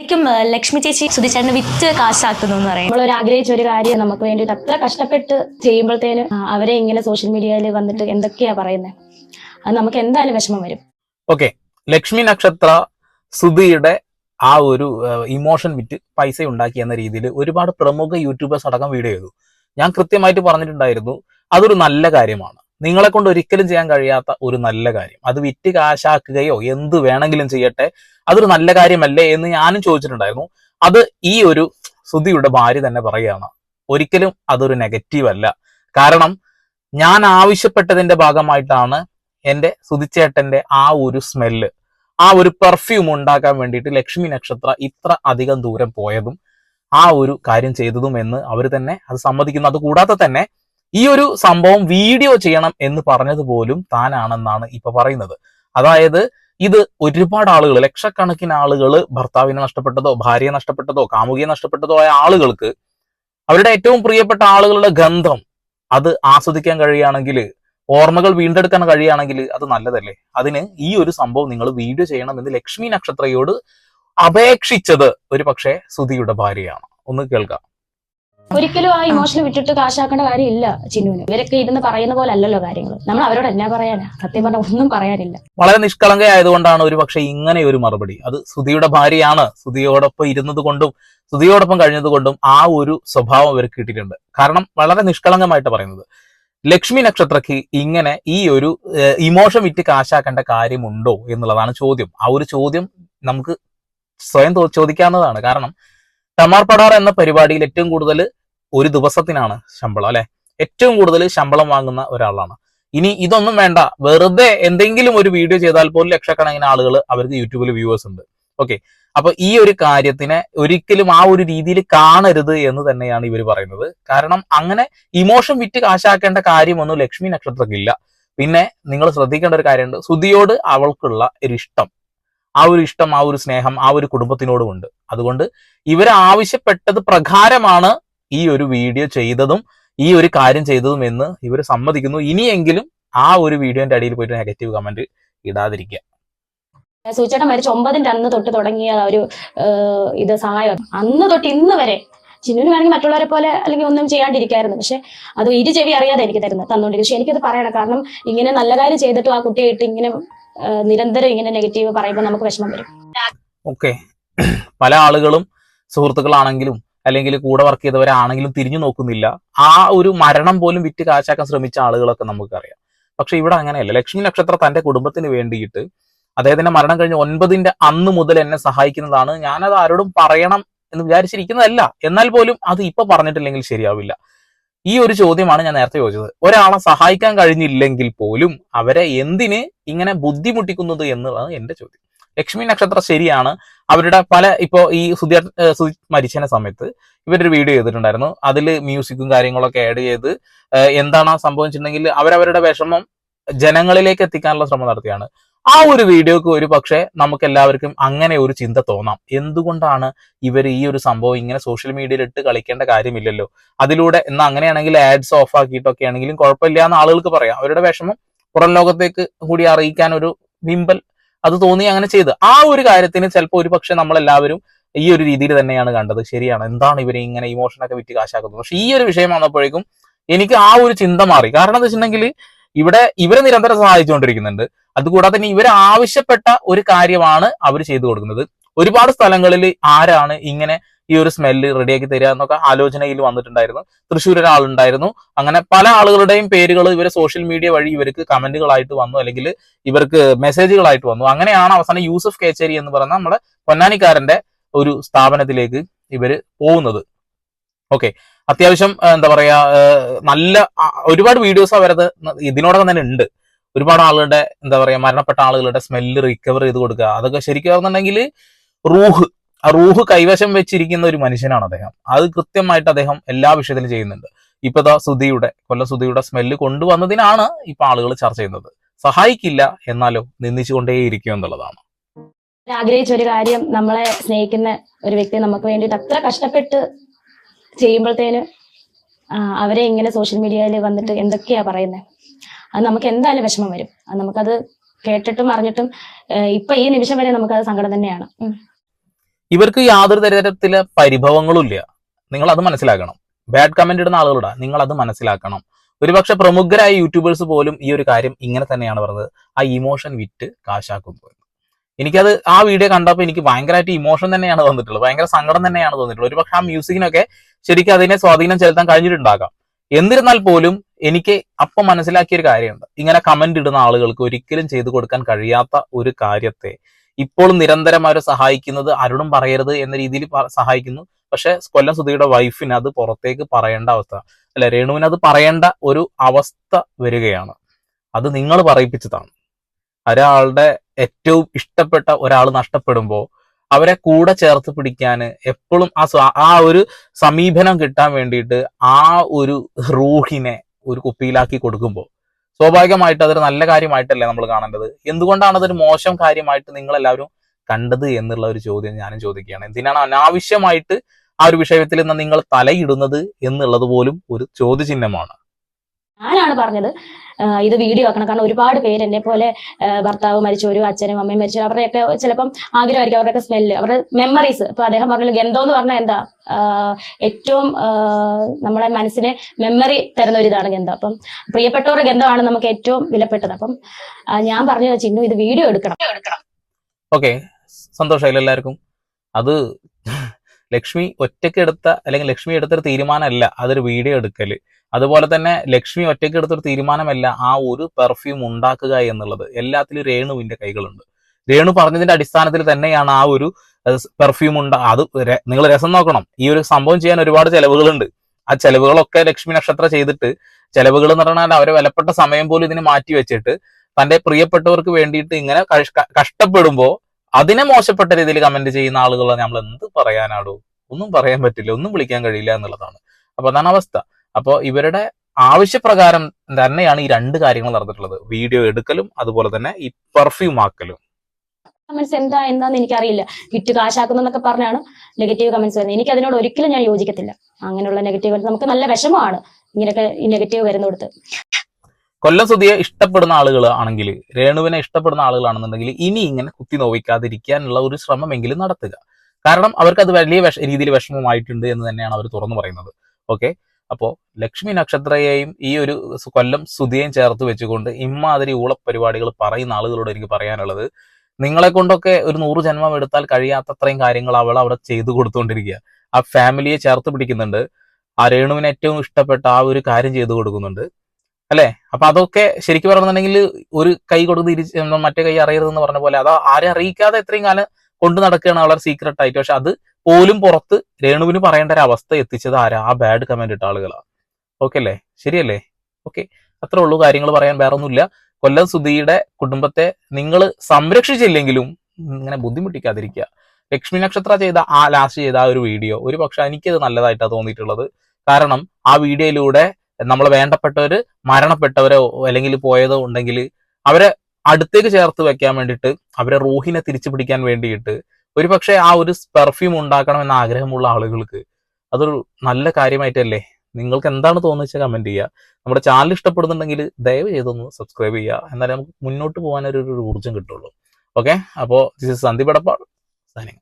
ശരിക്കും ലക്ഷ്മി ചേച്ചി സുധിച്ചേട്ടന് വിറ്റ് കാശാക്കുന്നു എന്ന് പറയും ഒരു ആഗ്രഹിച്ച ഒരു കാര്യം നമുക്ക് വേണ്ടിയിട്ട് അത്ര കഷ്ടപ്പെട്ട് ചെയ്യുമ്പോഴത്തേന് അവരെ ഇങ്ങനെ സോഷ്യൽ മീഡിയയിൽ വന്നിട്ട് എന്തൊക്കെയാ പറയുന്നത് അത് നമുക്ക് എന്തായാലും വിഷമം വരും. ഓക്കെ. ലക്ഷ്മി നക്ഷത്ര സുധിയുടെ ആ ഒരു ഇമോഷൻ വിറ്റ് പൈസ ഉണ്ടാക്കി എന്ന രീതിയിൽ ഒരുപാട് പ്രമുഖ യൂട്യൂബേഴ്സ് അടക്കം വീഡിയോ ചെയ്തു. ഞാൻ കൃത്യമായിട്ട് പറഞ്ഞിട്ടുണ്ടായിരുന്നു അതൊരു നല്ല കാര്യമാണ്. നിങ്ങളെ കൊണ്ട് ഒരിക്കലും ചെയ്യാൻ കഴിയാത്ത ഒരു നല്ല കാര്യം. അത് വിറ്റ് കാശാക്കുകയോ എന്ത് വേണമെങ്കിലും ചെയ്യട്ടെ അതൊരു നല്ല കാര്യമല്ലേ എന്ന് ഞാനും ചോദിച്ചിട്ടുണ്ടായിരുന്നു. അത് ഈ ഒരു സുധിയുടെ ഭാര്യ തന്നെ പറയുകയാണ്. ഒരിക്കലും അതൊരു നെഗറ്റീവ് അല്ല. കാരണം ഞാൻ ആവശ്യപ്പെട്ടതിന്റെ ഭാഗമായിട്ടാണ് എന്റെ സുധിച്ചേട്ടന്റെ ആ ഒരു സ്മെല്ല് ആ ഒരു പെർഫ്യൂം ഉണ്ടാക്കാൻ വേണ്ടിയിട്ട് ലക്ഷ്മി നക്ഷത്ര ഇത്ര അധികം ദൂരം പോയതും ആ ഒരു കാര്യം ചെയ്തതും എന്ന് അവർ തന്നെ അത് സമ്മതിക്കുന്നു. അതുകൂടാതെ തന്നെ ഈ ഒരു സംഭവം വീഡിയോ ചെയ്യണം എന്ന് പറഞ്ഞത് പോലും താനാണെന്നാണ് ഇപ്പൊ പറയുന്നത്. അതായത് ഇത് ഒരുപാട് ആളുകൾ ലക്ഷക്കണക്കിന് ആളുകൾ ഭർത്താവിനെ നഷ്ടപ്പെട്ടതോ ഭാര്യയെ നഷ്ടപ്പെട്ടതോ കാമുകിയെ നഷ്ടപ്പെട്ടതോ ആയ ആളുകൾക്ക് അവരുടെ ഏറ്റവും പ്രിയപ്പെട്ട ആളുകളുടെ ഗന്ധം അത് ആസ്വദിക്കാൻ കഴിയുകയാണെങ്കിൽ ഓർമ്മകൾ വീണ്ടെടുക്കാൻ കഴിയുകയാണെങ്കിൽ അത് നല്ലതല്ലേ? അതിന് ഈ ഒരു സംഭവം നിങ്ങൾ വീഡിയോ ചെയ്യണമെന്ന് ലക്ഷ്മി നക്ഷത്രയോട് അപേക്ഷിച്ചത് ഒരു പക്ഷേ സുധിയുടെ ഭാര്യയാണ്. ഒന്ന് കേൾക്കാം. ഒരിക്കലും ആ ഇമോഷൻ വിട്ടിട്ട് കാശാക്കേണ്ട കാര്യമില്ല ചിന്നുവിന്. ഇവരൊക്കെ ഇരുന്ന് പറയുന്ന പോലെ അല്ലല്ലോ കാര്യങ്ങൾ നമ്മൾ അവരോട് എന്നാ പറയാനാ? സത്യം പറഞ്ഞാൽ ഒന്നും പറയാനില്ല. വളരെ നിഷ്കളങ്കയായതുകൊണ്ടാണ് ഒരു പക്ഷേ ഇങ്ങനെ ഒരു മറുപടി. അത് സുധിയുടെ ഭാര്യയാണ്. സുധിയോടൊപ്പം ഇരുന്നത് കൊണ്ടും സുധിയോടൊപ്പം കഴിഞ്ഞത് കൊണ്ടും ആ ഒരു സ്വഭാവം ഇവർക്ക് കിട്ടിയിട്ടുണ്ട്. കാരണം വളരെ നിഷ്കളങ്കമായിട്ട് പറയുന്നത്. ലക്ഷ്മി നക്ഷത്രക്ക് ഇങ്ങനെ ഈ ഒരു ഇമോഷൻ വിറ്റ് കാശാക്കേണ്ട കാര്യമുണ്ടോ എന്നുള്ളതാണ് ചോദ്യം. ആ ഒരു ചോദ്യം നമുക്ക് സ്വയം ചോദിക്കാവുന്നതാണ്. കാരണം തമാർ പടാർ എന്ന പരിപാടിയിൽ ഏറ്റവും കൂടുതൽ ഒരു ദിവസത്തിനാണ് ശമ്പളം അല്ലെ? ഏറ്റവും കൂടുതൽ ശമ്പളം വാങ്ങുന്ന ഒരാളാണ്. ഇനി ഇതൊന്നും വേണ്ട. വെറുതെ എന്തെങ്കിലും ഒരു വീഡിയോ ചെയ്താൽ പോലും ലക്ഷക്കണക്കിന് ആളുകൾ അവർക്ക് യൂട്യൂബിൽ വ്യൂവേഴ്സ് ഉണ്ട്. ഓക്കെ അപ്പൊ ഈ ഒരു കാര്യത്തിനെ ഒരിക്കലും ആ ഒരു രീതിയിൽ കാണരുത് എന്ന് തന്നെയാണ് ഇവർ പറയുന്നത്. കാരണം അങ്ങനെ ഇമോഷൻ വിറ്റ് കാശാക്കേണ്ട കാര്യമൊന്നും ലക്ഷ്മി നക്ഷത്രക്കില്ല പിന്നെ നിങ്ങൾ ശ്രദ്ധിക്കേണ്ട ഒരു കാര്യമുണ്ട്. സുധിയോട് അവൾക്കുള്ള ഒരു ഇഷ്ടം. ആ ഒരു ഇഷ്ടം ആ ഒരു സ്നേഹം ആ ഒരു കുടുംബത്തിനോടുമുണ്ട് അതുകൊണ്ട് ഇവർ ആവശ്യപ്പെട്ടത് പ്രകാരമാണ് ഈ ഒരു വീഡിയോ ചെയ്തതും ഈ ഒരു കാര്യം ചെയ്തതും എന്ന് ഇവർ സമ്മതിക്കുന്നു. ഇനിയെങ്കിലും ആ ഒരു വീഡിയോന്റെ അടിയിൽ പോയിട്ട് നെഗറ്റീവ് കമന്റ് ഇടാതിരിക്കുക. സൂചേട്ടൻ മരിച്ച ഒമ്പതിന്റെ അന്ന് തൊട്ട് തുടങ്ങിയ ഒരു ഇത് സഹായം. അന്ന് തൊട്ട് ഇന്ന് വരെ ചിന്നുവിന് വേണമെങ്കിൽ മറ്റുള്ളവരെ പോലെ അല്ലെങ്കിൽ ഒന്നും ചെയ്യാണ്ടിരിക്കായിരുന്നു. പക്ഷെ അത് ഇരു ചെവി അറിയാതെ എനിക്ക് തരുന്നത് തന്നോണ്ടിരിക്കും പക്ഷെ എനിക്കത് പറയണം. കാരണം ഇങ്ങനെ നല്ല കാര്യം ചെയ്തിട്ടും ആ കുട്ടിയായിട്ട് ഇങ്ങനെ നിരന്തരം ഇങ്ങനെ നെഗറ്റീവ് പറയുമ്പോൾ നമുക്ക് വിഷമം വരും. ഓക്കെ പല ആളുകളും സുഹൃത്തുക്കളാണെങ്കിലും അല്ലെങ്കിൽ കൂടെ വർക്ക് ചെയ്തവരാണെങ്കിലും തിരിഞ്ഞു നോക്കുന്നില്ല. ആ ഒരു മരണം പോലും വിറ്റ് കാശാക്കാൻ ശ്രമിച്ച ആളുകളൊക്കെ നമുക്കറിയാം. പക്ഷെ ഇവിടെ അങ്ങനെയല്ല. ലക്ഷ്മി നക്ഷത്ര തന്റെ കുടുംബത്തിന് വേണ്ടിയിട്ട് അദ്ദേഹത്തിന്റെ മരണം കഴിഞ്ഞ് ഒൻപതിന്റെ അന്ന് മുതൽ എന്നെ സഹായിക്കുന്നതാണ്. ഞാനത് ആരോടും പറയണം എന്ന് വിചാരിച്ചിരിക്കുന്നതല്ല. എന്നാൽ പോലും അത് ഇപ്പൊ പറഞ്ഞിട്ടില്ലെങ്കിൽ ശരിയാവില്ല. ഈ ഒരു ചോദ്യമാണ് ഞാൻ നേരത്തെ ചോദിച്ചത്. ഒരാളെ സഹായിക്കാൻ കഴിഞ്ഞില്ലെങ്കിൽ പോലും അവരെ എന്തിന് ഇങ്ങനെ ബുദ്ധിമുട്ടിക്കുന്നത് എന്നുള്ളതാണ് എന്റെ ചോദ്യം. ലക്ഷ്മി നക്ഷത്രം ശരിയാണ്. അവരുടെ പല ഇപ്പോ ഈ സുധി സുജിത് മരിച്ചതിന്റെ സമയത്ത് ഇവരൊരു വീഡിയോ ചെയ്തിട്ടുണ്ടായിരുന്നു. അതിൽ മ്യൂസിക്കും കാര്യങ്ങളൊക്കെ ആഡ് ചെയ്ത് എന്താണ് ആ സംഭവിച്ചിട്ടുണ്ടെങ്കിൽ അവരവരുടെ വിഷമം ജനങ്ങളിലേക്ക് എത്തിക്കാനുള്ള ശ്രമം നടത്തിയാണ്. ആ ഒരു വീഡിയോക്ക് ഒരു പക്ഷേ നമുക്ക് എല്ലാവർക്കും അങ്ങനെ ഒരു ചിന്ത തോന്നാം. എന്തുകൊണ്ടാണ് ഇവർ ഈ ഒരു സംഭവം ഇങ്ങനെ സോഷ്യൽ മീഡിയയിൽ ഇട്ട് കളിക്കേണ്ട കാര്യമില്ലല്ലോ? അതിലൂടെ എന്നാ അങ്ങനെയാണെങ്കിൽ ആഡ്സ് ഓഫ് ആക്കിയിട്ടൊക്കെ ആണെങ്കിലും കുഴപ്പമില്ല എന്ന് ആളുകൾക്ക് പറയാം. അവരുടെ വിഷമം പുറം ലോകത്തേക്ക് കൂടി അറിയിക്കാൻ ഒരു വിമ്പൽ അത് തോന്നി അങ്ങനെ ചെയ്ത്. ആ ഒരു കാര്യത്തിന് ചിലപ്പോൾ ഒരു പക്ഷെ നമ്മളെല്ലാവരും ഈ ഒരു രീതിയിൽ തന്നെയാണ് കണ്ടത്. ശരിയാണ്. എന്താണ് ഇവരെ ഇങ്ങനെ ഇമോഷനൊക്കെ വിറ്റ് കാശാക്കുന്നത്? പക്ഷെ ഈ ഒരു വിഷയം വന്നപ്പോഴേക്കും എനിക്ക് ആ ഒരു ചിന്ത മാറി. കാരണം എന്താ വെച്ചിട്ടുണ്ടെങ്കിൽ ഇവിടെ ഇവരെ നിരന്തരം സഹായിച്ചുകൊണ്ടിരിക്കുന്നുണ്ട്. അതുകൂടാതെ തന്നെ ഇവർ ആവശ്യപ്പെട്ട ഒരു കാര്യമാണ് അവർ ചെയ്തു കൊടുക്കുന്നത്. ഒരുപാട് സ്ഥലങ്ങളിൽ ആരാണ് ഇങ്ങനെ ഈ ഒരു സ്മെല്ല് റെഡിയാക്കി തരിക എന്നൊക്കെ ആലോചനയിൽ വന്നിട്ടുണ്ടായിരുന്നു. തൃശ്ശൂർ ഒരാളുണ്ടായിരുന്നു അങ്ങനെ പല ആളുകളുടെയും പേരുകൾ ഇവരെ സോഷ്യൽ മീഡിയ വഴി ഇവർക്ക് കമന്റുകളായിട്ട് വന്നു. അല്ലെങ്കിൽ ഇവർക്ക് മെസ്സേജുകളായിട്ട് വന്നു. അങ്ങനെയാണ് അവസാനം യൂസഫ് കേച്ചേരി എന്ന് പറഞ്ഞ നമ്മുടെ പൊന്നാനിക്കാരന്റെ ഒരു സ്ഥാപനത്തിലേക്ക് ഇവർ പോകുന്നത്. ഓക്കെ. അത്യാവശ്യം എന്താ പറയാ നല്ല ഒരുപാട് വീഡിയോസ് അവരത് ഇതിനോടകം തന്നെ ഉണ്ട്. ഒരുപാട് ആളുകളുടെ എന്താ പറയാ മരണപ്പെട്ട ആളുകളുടെ സ്മെല്ല് റിക്കവർ ചെയ്ത് കൊടുക്കുക. അതൊക്കെ ശരിക്കും പറഞ്ഞിട്ടുണ്ടെങ്കിൽ റൂഹ്. ആ റൂഹ് കൈവശം വെച്ചിരിക്കുന്ന ഒരു മനുഷ്യനാണ് അദ്ദേഹം. അത് കൃത്യമായിട്ട് അദ്ദേഹം എല്ലാ വിഷയത്തിലും ചെയ്യുന്നുണ്ട്. ഇപ്പൊ ദാ സുധിയുടെ കൊല്ല സുധിയുടെ സ്മെല്ല് കൊണ്ടുവന്നതിനാണ് ഇപ്പൊ ആളുകൾ ചർച്ച ചെയ്യുന്നത്. സഹായിക്കില്ല എന്നാലോ നിന്ദിച്ചുകൊണ്ടേയിരിക്കും എന്നുള്ളതാണ്. ആഗ്രഹിച്ച ഒരു കാര്യം നമ്മളെ സ്നേഹിക്കുന്ന ഒരു വ്യക്തി നമുക്ക് വേണ്ടിയിട്ട് അത്ര കഷ്ടപ്പെട്ട് ചെയ്യുമ്പോഴത്തേന് അവരെ ഇങ്ങനെ സോഷ്യൽ മീഡിയയിൽ വന്നിട്ട് എന്തൊക്കെയാ പറയുന്നത് അത് നമുക്ക് എന്തായാലും വിഷമം വരും. അത് നമുക്കത് കേട്ടിട്ടും അറിഞ്ഞിട്ടും ഇപ്പൊ ഈ നിമിഷം വരെ നമുക്കത് സങ്കടം തന്നെയാണ്. ഇവർക്ക് യാതൊരു തരത്തിലെ പരിഭവങ്ങളും ഇല്ല നിങ്ങൾ അത് മനസ്സിലാക്കണം. ബാഡ് കമന്റ് ഇടുന്ന ആളുകളുടെ നിങ്ങൾ അത് മനസ്സിലാക്കണം. ഒരുപക്ഷെ പ്രമുഖരായ യൂട്യൂബേഴ്സ് പോലും ഈ ഒരു കാര്യം ഇങ്ങനെ തന്നെയാണ് പറഞ്ഞത്. ആ ഇമോഷൻ വിറ്റ് കാശാക്കുന്നു. എനിക്കത് ആ വീഡിയോ കണ്ടപ്പോൾ എനിക്ക് ഭയങ്കരമായിട്ട് ഇമോഷൻ തന്നെയാണ് വന്നിട്ടുള്ളത് ഭയങ്കര സങ്കടം തന്നെയാണ് തോന്നിയിട്ടുള്ളത്. ഒരുപക്ഷെ ആ മ്യൂസിക്കിനൊക്കെ ശരിക്കും അതിനെ സ്വാധീനം ചെലുത്താൻ കഴിഞ്ഞിട്ടുണ്ടാകാം. എന്നിരുന്നാൽ പോലും എനിക്ക് അപ്പം മനസ്സിലാക്കിയ ഒരു കാര്യമുണ്ട്. ഇങ്ങനെ കമന്റ് ഇടുന്ന ആളുകൾക്ക് ഒരിക്കലും ചെയ്തു കൊടുക്കാൻ കഴിയാത്ത ഒരു കാര്യത്തെ ഇപ്പോഴും നിരന്തരം അവരെ സഹായിക്കുന്നത് അരുണും പറയരുത് എന്ന രീതിയിൽ സഹായിക്കുന്നു. പക്ഷെ കൊല്ലം സുധിയുടെ വൈഫിന് അത് പുറത്തേക്ക് പറയേണ്ട അവസ്ഥ. അല്ല രേണുവിന് അത് പറയേണ്ട ഒരു അവസ്ഥ വരികയാണ്. അത് നിങ്ങൾ പറയിപ്പിച്ചതാണ്. ഒരാളുടെ ഏറ്റവും ഇഷ്ടപ്പെട്ട ഒരാൾ നഷ്ടപ്പെടുമ്പോൾ അവരെ കൂടെ ചേർത്ത് പിടിക്കാൻ എപ്പോഴും ആ ആ ഒരു സമീപനം കിട്ടാൻ വേണ്ടിയിട്ട് ആ ഒരു റൂഹിനെ ഒരു കുപ്പിയിലാക്കി കൊടുക്കുമ്പോൾ സ്വാഭാവികമായിട്ട് അതൊരു നല്ല കാര്യമായിട്ടല്ലേ നമ്മൾ കാണേണ്ടത്? എന്തുകൊണ്ടാണ് അതൊരു മോശം കാര്യമായിട്ട് നിങ്ങൾ എല്ലാവരും കണ്ടത് എന്നുള്ള ഒരു ചോദ്യം ഞാനും ചോദിക്കുകയാണ്. എന്തിനാണ് അനാവശ്യമായിട്ട് ആ ഒരു വിഷയത്തിൽ നിന്ന് നിങ്ങൾ തലയിടുന്നത് എന്നുള്ളത് പോലും ഒരു ചോദ്യചിഹ്നമാണ്. ഞാനാണ് പറഞ്ഞത്? ഇത് വീഡിയോ ആക്കണം. കാരണം ഒരുപാട് പേര് എന്നെ പോലെ ഭർത്താവ് മരിച്ചവരും അച്ഛനും അമ്മയും മരിച്ചു അവരുടെയൊക്കെ ചിലപ്പം ആഗ്രഹമായിരിക്കും അവരുടെയൊക്കെ സ്മെല്ല്. അവരുടെ മെമ്മറീസ് ഇപ്പൊ അദ്ദേഹം പറഞ്ഞു ഗന്ധം എന്ന് പറഞ്ഞാൽ എന്താ? ഏറ്റവും നമ്മളെ മനസ്സിനെ മെമ്മറി തരുന്ന ഒരു ഇതാണ് ഗന്ധം. അപ്പം പ്രിയപ്പെട്ടവരുടെ ഗന്ധമാണ് നമുക്ക് ഏറ്റവും വിലപ്പെട്ടത്. അപ്പം ഞാൻ പറഞ്ഞു ചിന്നു ഇത് വീഡിയോ എടുക്കണം. ഓക്കെ. സന്തോഷമായില്ല എല്ലാവർക്കും? അത് ലക്ഷ്മി ഒറ്റയ്ക്ക് എടുത്ത അല്ലെങ്കിൽ ലക്ഷ്മി എടുത്തൊരു തീരുമാനമല്ല അതൊരു വീഡിയോ എടുക്കൽ അതുപോലെ തന്നെ ലക്ഷ്മി ഒറ്റയ്ക്ക് എടുത്തൊരു തീരുമാനമല്ല ആ ഒരു പെർഫ്യൂം ഉണ്ടാക്കുക എന്നുള്ളത്. എല്ലാത്തിലും രേണുവിന്റെ കൈകളുണ്ട്. രേണു പറഞ്ഞതിന്റെ അടിസ്ഥാനത്തിൽ തന്നെയാണ് ആ ഒരു പെർഫ്യൂം ഉണ്ട്. അത് നിങ്ങൾ രസം നോക്കണം. ഈ ഒരു സംഭവം ചെയ്യാൻ ഒരുപാട് ചെലവുകളുണ്ട്. ആ ചെലവുകളൊക്കെ ലക്ഷ്മി നക്ഷത്ര ചെയ്തിട്ട് ചെലവുകൾ എന്ന് പറഞ്ഞാൽ അവരെ വിലപ്പെട്ട സമയം പോലും ഇതിന് മാറ്റി വെച്ചിട്ട് തന്റെ പ്രിയപ്പെട്ടവർക്ക് വേണ്ടിയിട്ട് ഇങ്ങനെ കഷ്ടപ്പെടുമ്പോൾ കഷ്ടപ്പെടുമ്പോ അതിനെ മോശപ്പെട്ട രീതിയിൽ കമന്റ് ചെയ്യുന്ന ആളുകളെ നമ്മൾ എന്ത് പറയാനാടോ? ഒന്നും പറയാൻ പറ്റില്ല ഒന്നും വിളിക്കാൻ കഴിയില്ല എന്നുള്ളതാണ്. അപ്പൊ അതാണ് അവസ്ഥ. അപ്പൊ ഇവരുടെ ആവശ്യപ്രകാരം തന്നെയാണ് ഈ രണ്ട് കാര്യങ്ങൾ നടന്നിട്ടുള്ളത്. വീഡിയോ എടുക്കലും അതുപോലെ തന്നെ ഈ പെർഫ്യൂം ആക്കലും. കമന്റ്സ് എന്താ എന്താന്ന് എനിക്കറിയില്ല. വിറ്റ് കാശാക്കുന്നു എന്നൊക്കെ പറഞ്ഞാണ് നെഗറ്റീവ് കമന്റ്സ് വരുന്നത്. എനിക്ക് അതിനോട് ഒരിക്കലും ഞാൻ യോജിക്കത്തില്ല. അങ്ങനെയുള്ള നെഗറ്റീവ് നമുക്ക് നല്ല വിഷമമാണ് ഇങ്ങനെയൊക്കെ നെഗറ്റീവ് വരുന്നിടത്ത്. കൊല്ലം സുധിയെ ഇഷ്ടപ്പെടുന്ന ആളുകൾ ആണെങ്കിൽ രേണുവിനെ ഇഷ്ടപ്പെടുന്ന ആളുകളാണെന്നുണ്ടെങ്കിൽ ഇനി ഇങ്ങനെ കുത്തി നോവിക്കാതിരിക്കാനുള്ള ഒരു ശ്രമമെങ്കിലും നടത്തുക. കാരണം അവർക്ക് അത് വലിയ വിഷ രീതിയിൽ വിഷമമായിട്ടുണ്ട് എന്ന് തന്നെയാണ് അവർ തുറന്നു പറയുന്നത്. ഓക്കെ? അപ്പോ ലക്ഷ്മി നക്ഷത്രയെയും ഈ ഒരു കൊല്ലം സുധിയെയും ചേർത്ത് വെച്ചുകൊണ്ട് ഇമ്മാതിരി ഊളപ്പരിപാടികൾ പറയുന്ന ആളുകളോട് എനിക്ക് പറയാനുള്ളത് നിങ്ങളെ കൊണ്ടൊക്കെ ഒരു നൂറ് ജന്മം എടുത്താൽ കഴിയാത്തത്രയും കാര്യങ്ങൾ അവൾ അവിടെ ചെയ്തു കൊടുത്തുകൊണ്ടിരിക്കുക ആ ഫാമിലിയെ ചേർത്ത് പിടിക്കുന്നുണ്ട്. ആ രേണുവിന് ഏറ്റവും ഇഷ്ടപ്പെട്ട ആ ഒരു കാര്യം ചെയ്തു കൊടുക്കുന്നുണ്ട്. അല്ലെ? അപ്പൊ അതൊക്കെ ശരിക്കും പറഞ്ഞിട്ടുണ്ടെങ്കിൽ ഒരു കൈ കൊടുത്ത് തിരിച്ച് മറ്റേ കൈ അറിയരുതെന്ന് പറഞ്ഞ പോലെ അത് ആരെ അറിയിക്കാതെ എത്രയും കാലം കൊണ്ടു നടക്കുകയാണ് വളരെ സീക്രട്ട് ആയിട്ട്. പക്ഷെ അത് പോലും പുറത്ത് രേണുവിന് പറയേണ്ട ഒരു അവസ്ഥ എത്തിച്ചത് ആരാ? ആ ബാഡ് കമന്റ് ഇട്ട ആളുകളാ. ഓക്കെ അല്ലേ? ശരിയല്ലേ? ഓക്കെ അത്രേ ഉള്ളൂ കാര്യങ്ങൾ പറയാൻ വേറെ ഒന്നുമില്ല കൊല്ലം സുധിയുടെ കുടുംബത്തെ നിങ്ങൾ സംരക്ഷിച്ചില്ലെങ്കിലും ഇങ്ങനെ ബുദ്ധിമുട്ടിക്കാതിരിക്കുക. ലക്ഷ്മി നക്ഷത്ര ചെയ്ത ആ ലാസ്റ്റ് ചെയ്ത ആ ഒരു വീഡിയോ ഒരു പക്ഷെ എനിക്കത് നല്ലതായിട്ടാണ് തോന്നിയിട്ടുള്ളത്. കാരണം ആ വീഡിയോയിലൂടെ നമ്മളെ വേണ്ടപ്പെട്ടവര് മരണപ്പെട്ടവരോ അല്ലെങ്കിൽ പോയതോ ഉണ്ടെങ്കിൽ അവരെ അടുത്തേക്ക് ചേർത്ത് വെക്കാൻ വേണ്ടിയിട്ട് അവരെ റൂഹിനെ തിരിച്ചു പിടിക്കാൻ വേണ്ടിയിട്ട് ഒരുപക്ഷെ ആ ഒരു പെർഫ്യൂം ഉണ്ടാക്കണം എന്ന ആഗ്രഹമുള്ള ആളുകൾക്ക് അതൊരു നല്ല കാര്യമായിട്ടല്ലേ? നിങ്ങൾക്ക് എന്താണ് തോന്നുന്നത് കമന്റ് ചെയ്യുക. നമ്മുടെ ചാനൽ ഇഷ്ടപ്പെടുന്നുണ്ടെങ്കിൽ ദയവ് ചെയ്തൊന്ന് സബ്സ്ക്രൈബ് ചെയ്യുക. എന്നാലേ നമുക്ക് മുന്നോട്ട് പോകാൻ ഒരു ഊർജം കിട്ടുള്ളൂ. ഓക്കെ അപ്പോൾ this is Sandeep Edappal signing